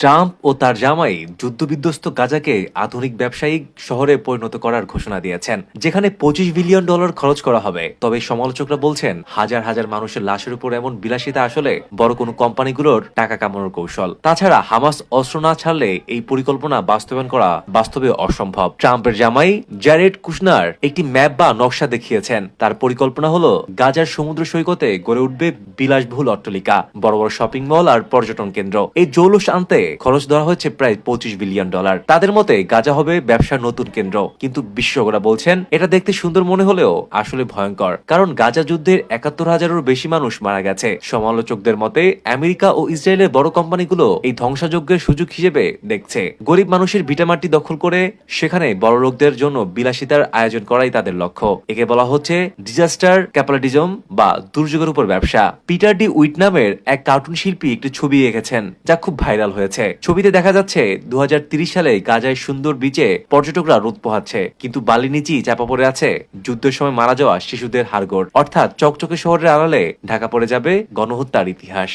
Trump ও তার জামাই যুদ্ধবিধ্বস্ত গাজাকে আধুনিক ব্যবসায়িক শহরে পরিণত করার ঘোষণা দিয়েছেন, যেখানে পঁচিশ বিলিয়ন ডলার খরচ করা হবে। তবে সমালোচকরা বলছেন, হাজার হাজার মানুষের লাশের উপর এমন বিলাসিতা আসলে বড় কোনো কোম্পানিগুলোর টাকা কামানোর কৌশল। তাছাড়া হামাস অস্ত্র না ছাড়লে এই পরিকল্পনা বাস্তবায়ন করা বাস্তবে অসম্ভব। ট্রাম্পের জামাই জ্যারেড কুশনার একটি ম্যাপ বা নকশা দেখিয়েছেন। তার পরিকল্পনা হলো, গাজার সমুদ্র সৈকতে গড়ে উঠবে বিলাসবহুল অট্টালিকা, বড় বড় শপিং মল আর পর্যটন কেন্দ্র। এই জৌলুস আনতে খরচ ধরা হয়েছে প্রায় পঁচিশ বিলিয়ন ডলার। তাদের মতে, গাজা হবে ব্যবসার নতুন কেন্দ্র। কিন্তু বিশেষজ্ঞরা বলছেন, এটা দেখতে সুন্দর মনে হলেও আসলে ভয়ঙ্কর। কারণ গাজা যুদ্ধের একাত্তর হাজারেরও বেশি মানুষ মারা গেছে। সমালোচকদের মতে, আমেরিকা ও ইসরায়েলের বড় কোম্পানিগুলো এই ধ্বংসযজ্ঞের সুযোগ হিসেবে দেখছে। গরিব মানুষের ভিটামাটি দখল করে সেখানে বড় লোকদের জন্য বিলাসিতার আয়োজন করাই তাদের লক্ষ্য। একে বলা হচ্ছে ডিজাস্টার, ক্যাপিটালিজম বা দুর্যোগের উপর ব্যবসা। পিটার ডি উইট নামের এক কার্টুন শিল্পী একটি ছবি এঁকেছেন, যা খুব ভাইরাল হয়েছে। ছবিতে দেখা যাচ্ছে দু সালে গাজায় সুন্দর বিচে পর্যটকরা রোদ পোহাচ্ছে। কিন্তু বালি নিচেই চাপা পড়ে আছে যুদ্ধের সময় মারা যাওয়া শিশুদের হাড়গোড়। অর্থাৎ চকচকে শহরের আড়ালে ঢাকা পড়ে যাবে গণহত্যার ইতিহাস।